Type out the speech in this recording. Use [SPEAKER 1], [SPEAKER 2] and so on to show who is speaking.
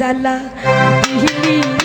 [SPEAKER 1] জ্বালা দিলি